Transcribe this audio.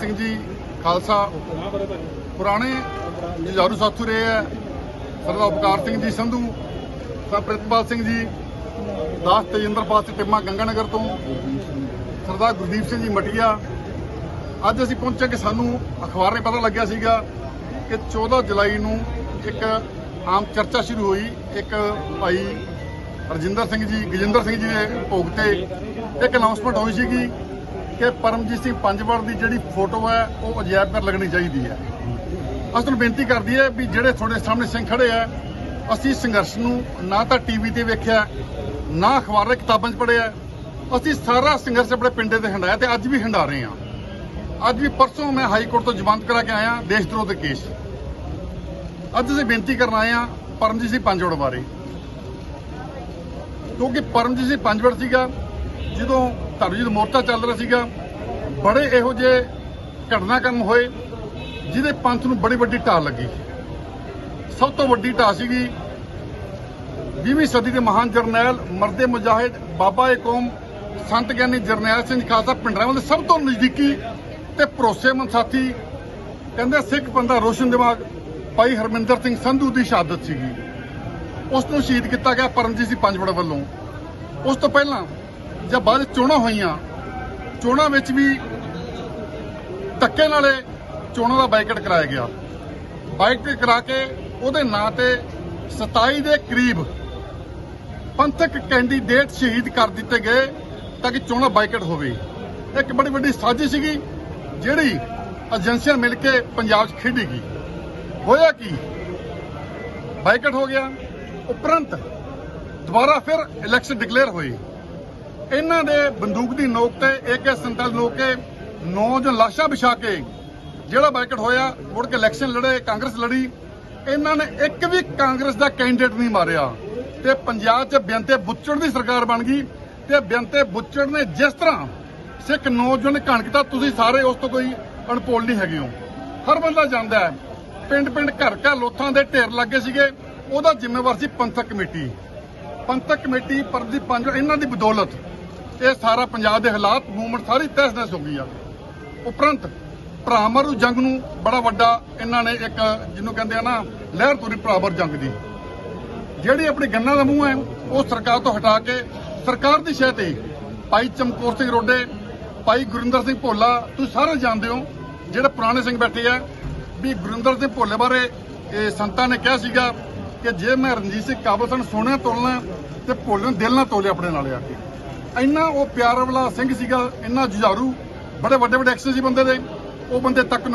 ਸਿੰਘ ਜੀ, ਖਾਲਸਾ। ਪੁਰਾਣੇ ਜੁਝਾਰੂ ਸਾਥੂ ਰਹੇ ਹੈ ਸਰਦਾਰ ਉਪਕਾਰ ਸਿੰਘ ਜੀ ਸੰਧੂ, ਸਰ ਪ੍ਰਿਤਪਾਲ ਸਿੰਘ ਜੀ, ਦਾਸ ਤੇਜਿੰਦਰਪਾਲ ਸਿੰਘ ਟਿੰਮਾ ਗੰਗਾਨਗਰ ਤੋਂ। ਸਰਦਾਰ ਗੁਰਦੀਪ ਸਿੰਘ ਜੀ ਮਟੀਆ। ਅੱਜ ਅਸੀਂ ਪਹੁੰਚੇ ਕਿ ਸਾਨੂੰ ਅਖਬਾਰ ਨੇ ਪਤਾ ਲੱਗਿਆ ਸੀਗਾ ਕਿ 14 ਜੁਲਾਈ ਨੂੰ ਇੱਕ ਆਮ ਚਰਚਾ ਸ਼ੁਰੂ ਹੋਈ। ਇੱਕ ਭਾਈ ਰਜਿੰਦਰ ਸਿੰਘ ਜੀ, ਗਜਿੰਦਰ ਸਿੰਘ ਜੀ ਦੇ ਭੋਗ ਤੇ ਇੱਕ ਅਨਾਉਂਸਮੈਂਟ ਹੋਈ ਸੀਗੀ। ਕਿ ਪਰਮਜੀਤ ਸਿੰਘ ਪੰਜਵੜ ਦੀ ਜਿਹੜੀ ਫੋਟੋ ਹੈ, ਉਹ ਅਜਾਇਬ ਘਰ ਲੱਗਣੀ ਚਾਹੀਦੀ ਹੈ। ਅਸੀਂ ਤੁਹਾਨੂੰ ਬੇਨਤੀ ਕਰਦੀ ਹੈ ਵੀ ਜਿਹੜੇ ਤੁਹਾਡੇ ਸਾਹਮਣੇ ਸਿੰਘ ਖੜੇ ਆ, ਅਸੀਂ ਸੰਘਰਸ਼ ਨੂੰ ਨਾ ਤਾਂ ਟੀਵੀ ਤੇ ਵੇਖਿਆ, ਨਾ ਅਖਬਾਰਾਂ ਕਿਤਾਬਾਂ 'ਚ ਪੜ੍ਹਿਆ। ਅਸੀਂ ਸਾਰਾ ਸੰਘਰਸ਼ ਆਪਣੇ ਪਿੰਡੇ ਤੇ ਹੰਡਾਇਆ ਤੇ ਅੱਜ ਵੀ ਹੰਡਾ ਰਹੇ ਹਾਂ। ਅੱਜ ਵੀ ਪਰਸੋਂ ਮੈਂ ਹਾਈ ਕੋਰਟ ਤੋਂ ਜ਼ਮਾਨਤ ਕਰਾ ਕੇ ਆਇਆ, ਦੇਸ਼ ਦਰੋਹ ਦੇ ਕੇਸ। ਅੱਜ ਅਸੀਂ ਬੇਨਤੀ ਕਰਨ ਆਏ ਹਾਂ ਪਰਮਜੀਤ ਸਿੰਘ ਪੰਜਵੜ ਬਾਰੇ। ਕਿਉਂਕਿ ਪਰਮਜੀਤ ਸਿੰਘ ਪੰਜਵੜ ਸੀਗਾ, ਜਦੋਂ ਧਰਮਜੀਤ ਮੋਰਚਾ ਚੱਲ ਰਿਹਾ ਸੀਗਾ, ਬੜੇ ਇਹੋ ਜਿਹੇ ਘਟਨਾਕ੍ਰਮ ਹੋਏ, ਜਿਹਦੇ ਪੰਥ ਨੂੰ ਬੜੀ ਵੱਡੀ ਢਾਹ ਲੱਗੀ। ਸਭ ਤੋਂ ਵੱਡੀ ਢਾਹ ਸੀਗੀ 20ਵੀਂ ਸਦੀ ਦੇ ਮਹਾਨ ਜਰਨੈਲ ਮਰਦੇ ਮੁਜਾਹਿਦ, ਬਾਬਾ ਏ ਕੌਮ, ਸੰਤ ਗਿਆਨੀ ਜਰਨੈਲ ਸਿੰਘ ਖਾਲਸਾ ਪਿੰਡਰਾਂ ਦੇ ਸਭ ਤੋਂ ਨਜ਼ਦੀਕੀ ਤੇ ਭਰੋਸੇਮੰਦ ਸਾਥੀ, ਕਹਿੰਦੇ ਸਿੱਖ ਬੰਦਾ ਰੋਸ਼ਨ ਦਿਮਾਗ, ਭਾਈ ਹਰਮਿੰਦਰ ਸਿੰਘ ਸੰਧੂ ਦੀ ਸ਼ਹਾਦਤ ਸੀਗੀ। ਉਸ ਨੂੰ ਸ਼ਹੀਦ ਕੀਤਾ ਗਿਆ ਪਰਮਜੀਤ ਸਿੰਘ ਪੰਜਵੜ ਵੱਲੋਂ। ਉਸ ਤੋਂ ਪਹਿਲਾਂ ਜਾਂ ਬਾਅਦ ਚੋਣਾਂ ਹੋਈਆਂ, ਚੋਣਾਂ ਵਿੱਚ ਵੀ ਧੱਕੇ ਨਾਲੇ ਚੋਣਾਂ ਦਾ ਬਾਈਕਟ ਕਰਾਇਆ ਗਿਆ। ਬਾਈਕਟ ਕਰਾ ਕੇ ਉਹਦੇ ਨਾਂ ਤੇ 27 ਦੇ ਕਰੀਬ ਪੰਥਕ ਕੈਂਡੀਡੇਟ ਸ਼ਹੀਦ ਕਰ ਦਿੱਤੇ ਗਏ ਤਾਂ ਕਿ ਚੋਣਾਂ ਬਾਈਕਟ ਹੋਵੇ। ਇੱਕ ਬੜੀ ਵੱਡੀ ਸਾਜ਼ਿਸ਼ ਸੀਗੀ, ਜਿਹੜੀ ਏਜੰਸੀਆਂ ਮਿਲ ਕੇ ਪੰਜਾਬ 'ਚ ਖੇਡੀ ਗਈ। ਹੋਇਆ ਕੀ? ਬਾਈਕਟ ਹੋ ਗਿਆ, ਉਪਰੰਤ ਦੁਬਾਰਾ ਫਿਰ ਇਲੈਕਸ਼ਨ ਡਿਕਲੇਅਰ ਹੋਏ। ਇਹਨਾਂ ਦੇ ਬੰਦੂਕ ਦੀ ਨੋਕ ਤੇ AK47 ਲੋਕ ਕੇ ਨੌਜਵਾਨ ਲਾਸ਼ਾਂ ਵਿਛਾ ਕੇ ਜਿਹੜਾ ਬਾਈਕਾਟ ਹੋਇਆ, ਮੁੜ ਕੇ ਇਲੈਕਸ਼ਨ ਲੜੇ, ਕਾਂਗਰਸ ਲੜੀ। ਇਹਨਾਂ ਨੇ ਇੱਕ ਵੀ ਕਾਂਗਰਸ ਦਾ ਕੈਂਡੀਡੇਟ ਨਹੀਂ ਮਾਰਿਆ। ਤੇ ਪੰਜਾਬ 'ਚ ਬਿਆੰਤੇ ਬੁੱਚੜ ਦੀ ਸਰਕਾਰ ਬਣ ਗਈ। ਤੇ ਬੇਅੰਤੇ ਬੁੱਚੜ ਨੇ ਜਿਸ ਤਰ੍ਹਾਂ ਸਿੱਖ ਨੌਜਵਾਨ ਕਣਕਤਾ ਤੁਸੀਂ ਸਾਰੇ ਉਸ ਤੋਂ ਕੋਈ ਅਣਪੋਲ ਨਹੀਂ ਹੈਗੇ ਹੋ। ਹਰ ਬੰਦਾ ਜਾਣਦਾ ਹੈ ਪਿੰਡ ਪਿੰਡ ਘਰ ਘਰ ਲੋਥਾਂ ਦੇ ਢੇਰ ਲੱਗੇ ਸੀਗੇ। ਉਹਦਾ ਜ਼ਿੰਮੇਵਾਰ ਸੀ ਪੰਥਕ ਕਮੇਟੀ। ਪੰਥਕ ਕਮੇਟੀ ਪਰਦੀ ਪੰਜ ਇਹਨਾਂ ਦੀ ਬਦੌਲਤ ਇਹ ਸਾਰਾ ਪੰਜਾਬ ਦੇ ਹਾਲਾਤ ਮੂਵਮੈਂਟ ਸਾਰੀ ਤਹਿਸ-ਨਹਿਸ ਹੋ ਗਈ ਆ। ਉਪਰੰਤ ਭਰਾਮਰੂ ਜੰਗ ਨੂੰ ਬੜਾ ਵੱਡਾ ਇਹਨਾਂ ਨੇ ਇੱਕ ਜਿਹਨੂੰ ਕਹਿੰਦੇ ਆ ਨਾ, ਲਹਿਰ ਤੁਰੀ ਭਰਾਮਰ ਜੰਗ ਦੀ। ਜਿਹੜੀ ਆਪਣੀ ਗੰਨਾ ਦਾ ਮੂੰਹ ਹੈ, ਉਹ ਸਰਕਾਰ ਤੋਂ ਹਟਾ ਕੇ ਸਰਕਾਰ ਦੀ ਸ਼ਹਿ ਤੇ ਭਾਈ ਚਮਕੌਰ ਸਿੰਘ ਰੋਡੇ, ਭਾਈ ਗੁਰਿੰਦਰ ਸਿੰਘ ਭੋਲਾ, ਤੁਸੀਂ ਸਾਰੇ ਜਾਣਦੇ ਹੋ, ਜਿਹੜੇ ਪੁਰਾਣੇ ਸਿੰਘ ਬੈਠੇ ਆ, ਵੀ ਗੁਰਿੰਦਰ ਸਿੰਘ ਭੋਲੇ ਬਾਰੇ ਇਹ ਸੰਤਾਂ ਨੇ ਕਿਹਾ ਸੀਗਾ ਕਿ ਜੇ ਮੈਂ ਰਣਜੀਤ ਸਿੰਘ ਕਾਬਲ ਸਨ ਸੋਹਣਾ ਤੋਲਣਾ ਤੇ ਭੋਲੇ ਨੂੰ ਦਿਲ ਨਾਲ ਤੋਲੇ ਆਪਣੇ ਨਾਲ ਆ ਕੇ। ਇੰਨਾ ਉਹ ਪਿਆਰ ਵਾਲਾ ਸਿੰਘ ਸੀਗਾ, ਇੰਨਾ ਜੁਝਾਰੂ, ਬੜੇ ਵੱਡੇ ਵੱਡੇ ਐਕਸ਼ਨ ਸੀ ਬੰਦੇ ਦੇ। ਉਹ ਬੰਦੇ ਤੱਕ ਨੂੰ